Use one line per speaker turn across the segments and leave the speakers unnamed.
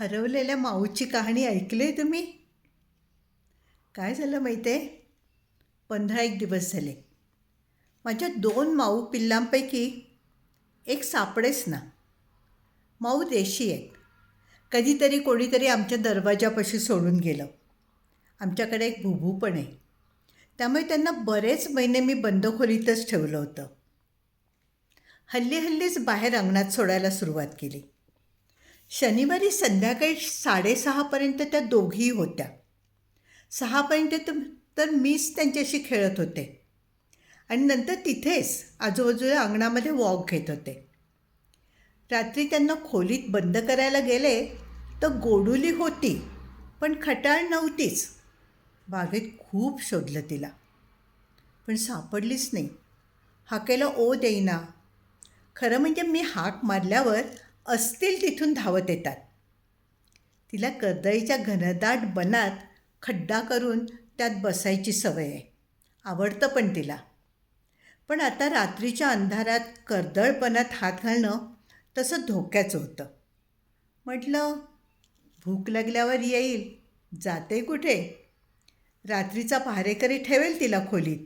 हरवलेल्या माऊची कहाणी ऐकली आहे तुम्ही? काय झालं माहिती आहे पंधरा एक दिवस झाले. माझ्या दोन माऊ पिल्लांपैकी एक सापडेच ना. माऊ देशी आहेत. कधीतरी कोणीतरी आमच्या दरवाजापाशी सोडून गेलं. आमच्याकडे एक भुभू पण आहे. त्यामुळे त्यांना बरेच महिने मी बंद खोलीतच ठेवलं होतं. हल्ली हल्लीच बाहेर अंगणात सोडायला सुरुवात केली. शनिवारी संध्याकाळी साडेसहापर्यंत त्या दोघीही होत्या. सहापर्यंत तर तर मीच त्यांच्याशी खेळत होते. आणि नंतर तिथेच आजूबाजूला अंगणामध्ये वॉक घेत होते. रात्री त्यांना खोलीत बंद करायला गेले तर गोडुली होती पण खटाळ नव्हतीच. बागेत खूप शोधलं तिला. पण सापडलीच नाही. हाकेला ओ देईना खरं म्हणजे मी हाक मारल्यावर असतील तिथून धावत येतात. तिला कर्दळीच्या घनदाट बनात खड्डा करून त्यात बसायची सवय आहे. आवडतं पण तिला. पण आता रात्रीच्या अंधारात कर्दळपणात हात घालणं तसं धोक्याचं होतं. म्हटलं भूक लागल्यावर येईल. जाते कुठे? रात्रीचा पहारेकरी ठेवेल तिला खोलीत.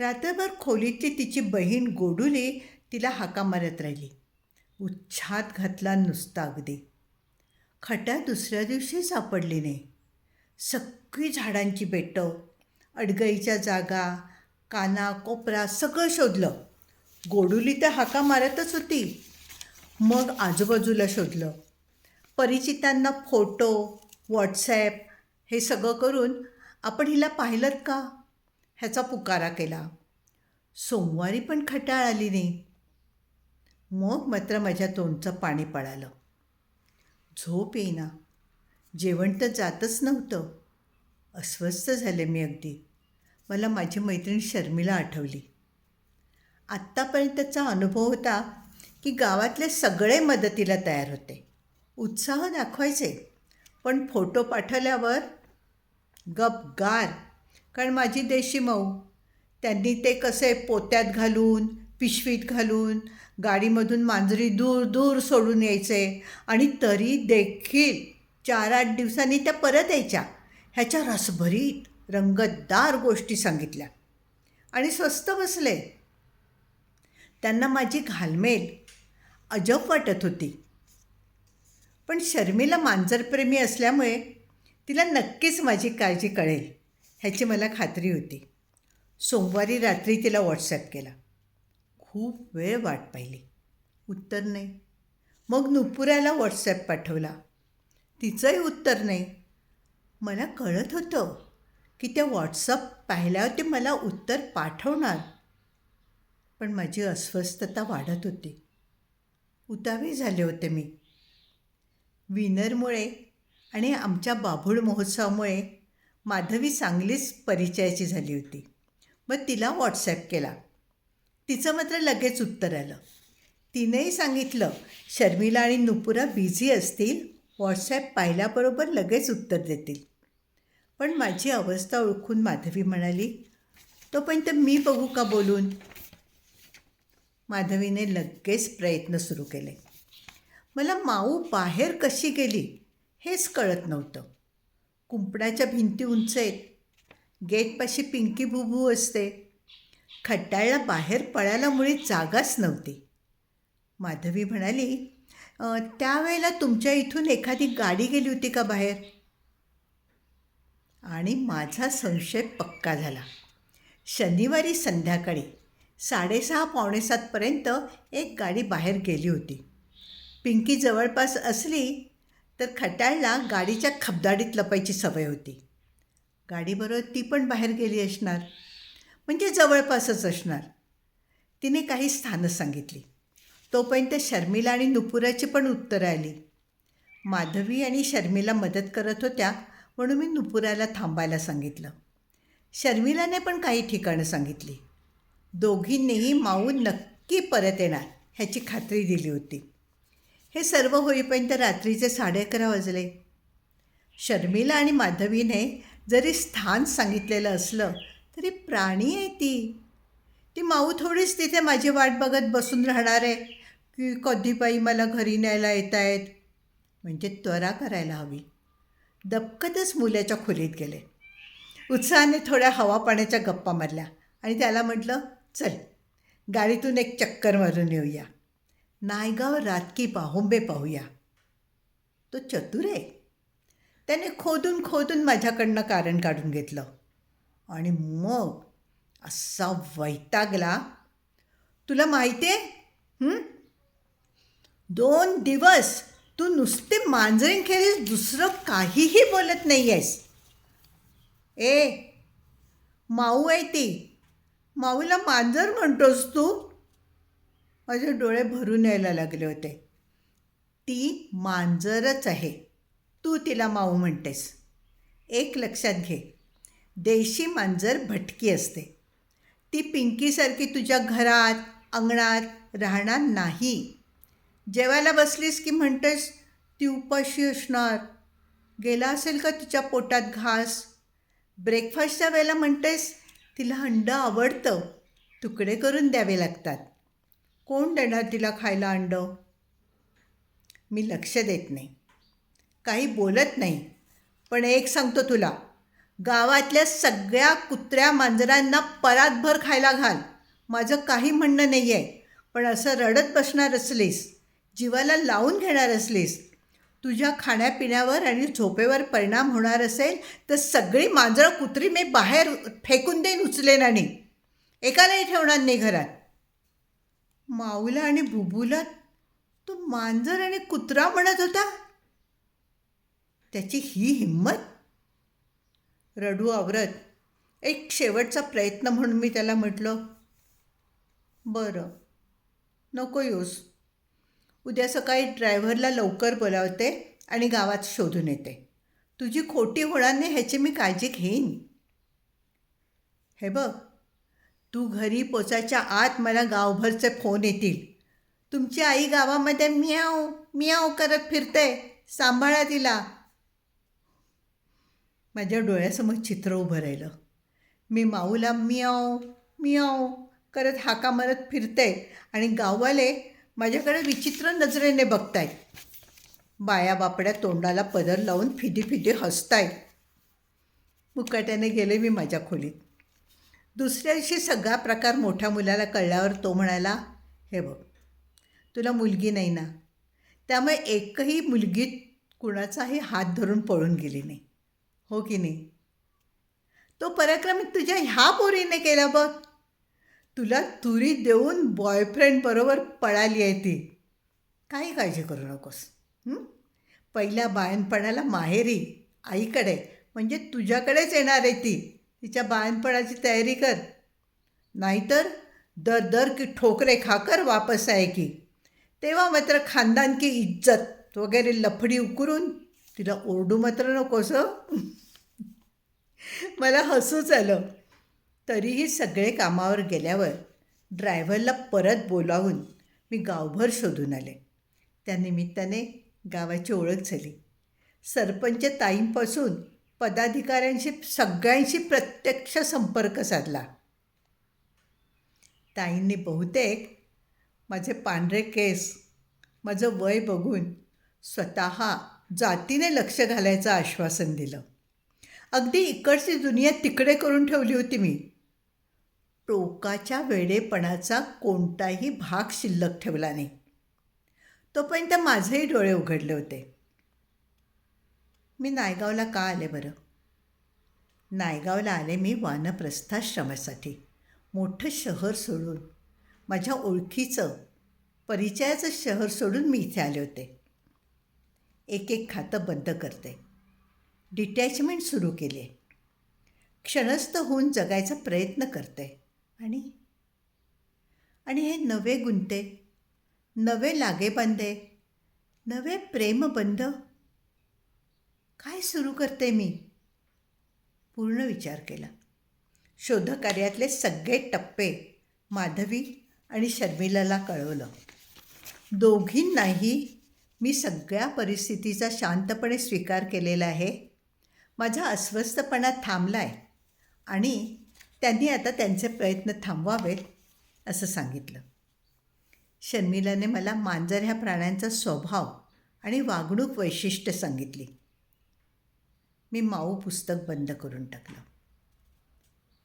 रात्रभर खोलीतली तिची बहीण गोडुली तिला हाका मारत राहिली. उच्छाद घातला नुसता अगदी. खट्या दुसऱ्या दिवशी सापडली नाही. सगळी झाडांची बेटं अडगळीच्या जागा काना कोपरा सगळं शोधलं. गोडुली तर हाका मारतच होती. मग आजूबाजूला शोधलं. परिचितांना फोटो व्हॉट्सॲप हे सगळं करून आपण हिला पाहिलं का? ह्याचा पुकारा केला. सोमवारी पण खटाळ आली नाही. मग मात्र माझ्या तोंडचं पाणी पळालं. झोप येईना. जेवण तर जातच नव्हतं. अस्वस्थ झाले मी अगदी. मला माझी मैत्रीण शर्मिला आठवली. आत्तापर्यंतचा अनुभव होता की गावातले सगळे मदतीला तयार होते. उत्साह दाखवायचे. पण फोटो पाठवल्यावर गपगार कारण माझी देशी मऊ. त्यांनी ते कसे पोत्यात घालून पिशवीत घालून गाडीमधून मांजरी दूर दूर सोडून यायचे. आणि तरी देखील चार आठ दिवसांनी त्या परत यायच्या. ह्याच्या रसभरीत रंगतदार गोष्टी सांगितल्या. आणि स्वस्त बसले. त्यांना माझी घालमेल अजब वाटत होती. पण शर्मिला मांजरप्रेमी असल्यामुळे तिला नक्कीच माझी काळजी कळेल ह्याची मला खात्री होती. सोमवारी रात्री तिला व्हॉट्सॲप केला. खूप वेळ वाट पाहिली. उत्तर नाही. मग नुपुराला व्हॉट्सॲप पाठवला. तिचंही उत्तर नाही. मला कळत होतं की त्या व्हॉट्सअप पाहिल्यावर ते मला उत्तर पाठवणार. पण माझी अस्वस्थता वाढत होती. उतावी झाले होते मी. विनरमुळे आणि आमच्या बाभूळ महोत्सवामुळे माधवी चांगलीच परिचयाची झाली होती. मग तिला व्हॉट्सॲप केला. तिचं मात्र लगेच उत्तर आलं. तिनेही सांगितलं शर्मिला आणि नुपुरा बिझी असतील व्हॉट्सॲप पाहिल्याबरोबर लगेच उत्तर देतील. पण माझी अवस्था ओळखून माधवी म्हणाली तोपर्यंत मी बघू का बोलून? माधवीने लगेच प्रयत्न सुरू केले. मला माऊ बाहेर कशी गेली हेच कळत नव्हतं. कुंपणाच्या भिंती उंच आहेत. गेटपाशी पिंकी बुबू असते. खड्डाळला बाहेर पळायला मुळी जागाच नव्हती. माधवी म्हणाली त्यावेळेला तुमच्या इथून एखादी गाडी गेली होती का बाहेर? आणि माझा संशय पक्का झाला. शनिवारी संध्याकाळी साडेसहा पावणेसातपर्यंत एक गाडी बाहेर गेली होती. पिंकी जवळपास असली तर खटाळला गाडीच्या खबदाडीत लपायची सवय होती. गाडीबरोबर ती पण बाहेर गेली असणार. म्हणजे जवळपासच असणार. तिने काही स्थानं सांगितली. तोपर्यंत शर्मिला आणि नुपुराची पण उत्तरं आली. माधवी आणि शर्मिला मदत करत होत्या म्हणून मी नुपुराला थांबायला सांगितलं. शर्मिलाने पण काही ठिकाणं सांगितली. दोघींनीही माऊ नक्की परत येणार ह्याची खात्री दिली होती. हे सर्व होईपर्यंत रात्रीचे साडे अकरा वाजले. शर्मिला आणि माधवीने जरी स्थान सांगितलेलं असलं तरी प्राणी आहे ती. ती माऊ थोडीच तिथे माझी वाट बघत बसून राहणार आहे की कधीपाई मला घरी न्यायला येत आहेत म्हणजे त्वरा करायला हवी. दबकतच मुलाच्या खोलीत गेले. उत्साहाने थोड्या हवा पाण्याच्या गप्पा मारल्या आणि त्याला म्हटलं चल गाडीतून एक चक्कर मारून येऊया. नायगाव रातकी पाहुंबे पाहूया. तो चतुर आहे. त्याने खोदून खोदून माझ्याकडनं कारण काढून घेतलं. आणि मग असा वैतागला तुला माहिती आहे? दोन दिवस तू नुसते मांजरींखेरीज दुसरं काहीही बोलत नाही आहेस ए माऊ आहे ती. माऊला मांजर म्हणतोस तू? माझे डोळे भरून यायला लागले होते. ती मांजरच आहे. तू तिला माऊ म्हणतेस. एक लक्षात घे. देशी मांजर भटकी असते. ती पिंकीसारखी तुझ्या घरात अंगणात राहणार नाही. जेवायला बसलीस की म्हणतेस ती उपाशी असणार. गेला असेल का तिच्या पोटात घास? ब्रेकफास्टच्या वेळेला म्हणतेस तिला अंड आवडतं. तुकडे करून द्यावे लागतात. कोण देणार तिला खायला अंड? मी लक्ष देत नाही. काही बोलत नाही पण एक सांगतो तुला. गावातल्या सगळ्या कुत्र्या मांजरांना परातभर खायला घाल. माझं काही म्हणणं नाही आहे पण असं रडत बसणार असलीस जीवाला लावून घेणार असलीस तुझ्या खाण्यापिण्यावर आणि झोपेवर परिणाम होणार असेल तर सगळी मांजरं कुत्री मी बाहेर फेकून देईन उचलेन आणि एकालाही ठेवणार नाही घरात. माऊला आणि बुबूला तू मांजर आणि कुत्रा म्हणत होता? त्याची ही हिंमत रडू आवरत. एक शेवटचा प्रयत्न म्हणून मी त्याला म्हटलं बरं नको येऊस. उद्या सकाळी ड्रायव्हरला लवकर बोलावते आणि गावात शोधून येते. तुझी खोटी होणार नाही ह्याची मी काळजी घेईन. हे बघ तू घरी पोचायच्या आत मला गावभरचे फोन येतील. तुमची आई गावामध्ये मियाव मियाव करत फिरते. सांभाळा तिला. माझ्या डोळ्यासमोर चित्र उभं राहिलं. मी माऊला मियाव मियाव करत हाका मारत फिरते आणि गाववाले माझ्याकडे विचित्र नजरेने बघतायत. बाया बापड्या तोंडाला पदर लावून फिदी फिदी हसतायत. मुकाट्याने गेले मी माझ्या खोलीत. दुसऱ्या दिवशी सगळा प्रकार मोठ्या मुलाला कळल्यावर तो म्हणाला हे बघ तुला मुलगी नाही ना? त्यामुळे एकही मुलगी कुणाचाही हात धरून पळून गेली नाही. हो की नाही? तो पराक्रम तुझ्या ह्या पोरीने केला बघ. तुला तुरी देऊन बॉयफ्रेंडबरोबर पळाली आहे ती. काही काळजी करू नकोस पहिल्या बाळणपणाला माहेरी आईकडे म्हणजे तुझ्याकडेच येणार आहे ती. तिच्या बाळणपणाची तयारी कर. नाहीतर दर दर की ठोकरे खाकर वापस आहे की. तेव्हा मात्र खानदान की इज्जत वगैरे लफडी उकरून तिला ओरडू मात्र नकोस मला हसूच आलं. तरीही सगळे कामावर गेल्यावर ड्रायव्हरला परत बोलावून मी गावभर शोधून आले. त्या निमित्ताने गावाची ओळख झाली. सरपंच ताईंपासून पदाधिकाऱ्यांशी सगळ्यांशी प्रत्यक्ष संपर्क साधला. ताईंनी बहुतेक माझे पांढरे केस माझं वय बघून स्वतः जातीने लक्ष घालायचं आश्वासन दिलं. अगदी इकडची दुनिया तिकडे करून ठेवली होती मी. टोकाच्या वेडेपणाचा कोणताही भाग शिल्लक ठेवला नाही. तोपर्यंत माझेही डोळे उघडले होते. मी नायगावला का आले बरं? नायगावला आले मी वानप्रस्थाश्रमासाठी मोठं शहर सोडून माझ्या ओळखीचं परिचयाचं शहर सोडून मी इथे आले होते. एक एक खातं बंद करते. डिटॅचमेंट सुरू केली. आहे क्षणस्थ होऊन जगायचा प्रयत्न करते. आणि? आणि हे नवे गुंते नवे लागेबांधे नवे प्रेमबंध काय सुरू करते मी? पूर्ण विचार केला. शोधकार्यातले सगळे टप्पे माधवी आणि शर्मिलाला कळवलं. दोघींनाही मी सगळ्या परिस्थितीचा शांतपणे स्वीकार केलेला आहे. माझा अस्वस्थपणा थांबला आहे आणि त्यांनी आता त्यांचे प्रयत्न थांबवावेत असं सांगितलं. शर्मिलाने मला मांजर ह्या प्राण्यांचा स्वभाव आणि वागणूक वैशिष्ट्य सांगितली. मी माऊ पुस्तक बंद करून टाकलं.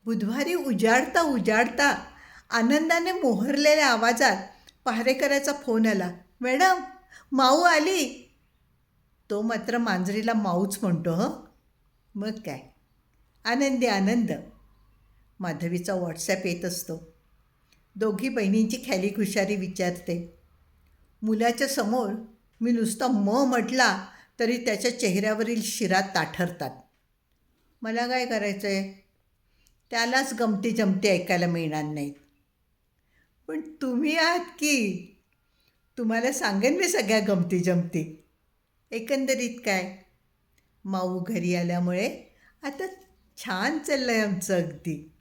बुधवारी उजाडता उजाडता आनंदाने मोहरलेल्या आवाजात पहारेकराचा फोन आला मॅडम माऊ आली. तो मात्र मांजरीला माऊच म्हणतो हं? मग काय? आनंदी आनंद. माधवीचा व्हॉट्सॲप येत असतो. दोघी बहिणींची ख्याली खुशारी विचारते. मुलाच्या समोर मी नुसता म म्हटला तरी त्याच्या चेहऱ्यावरील शिरा ताठरतात. मला काय करायचं आहे त्यालाच गमती जमती ऐकायला मिळणार नाहीत. पण तुम्ही आहात की? तुम्हाला सांगेन मी सगळ्या गमती जमती. एकंदरीत काय? माऊ घरी आल्यामुळे आता छान चाललं आहे आमचं अगदी.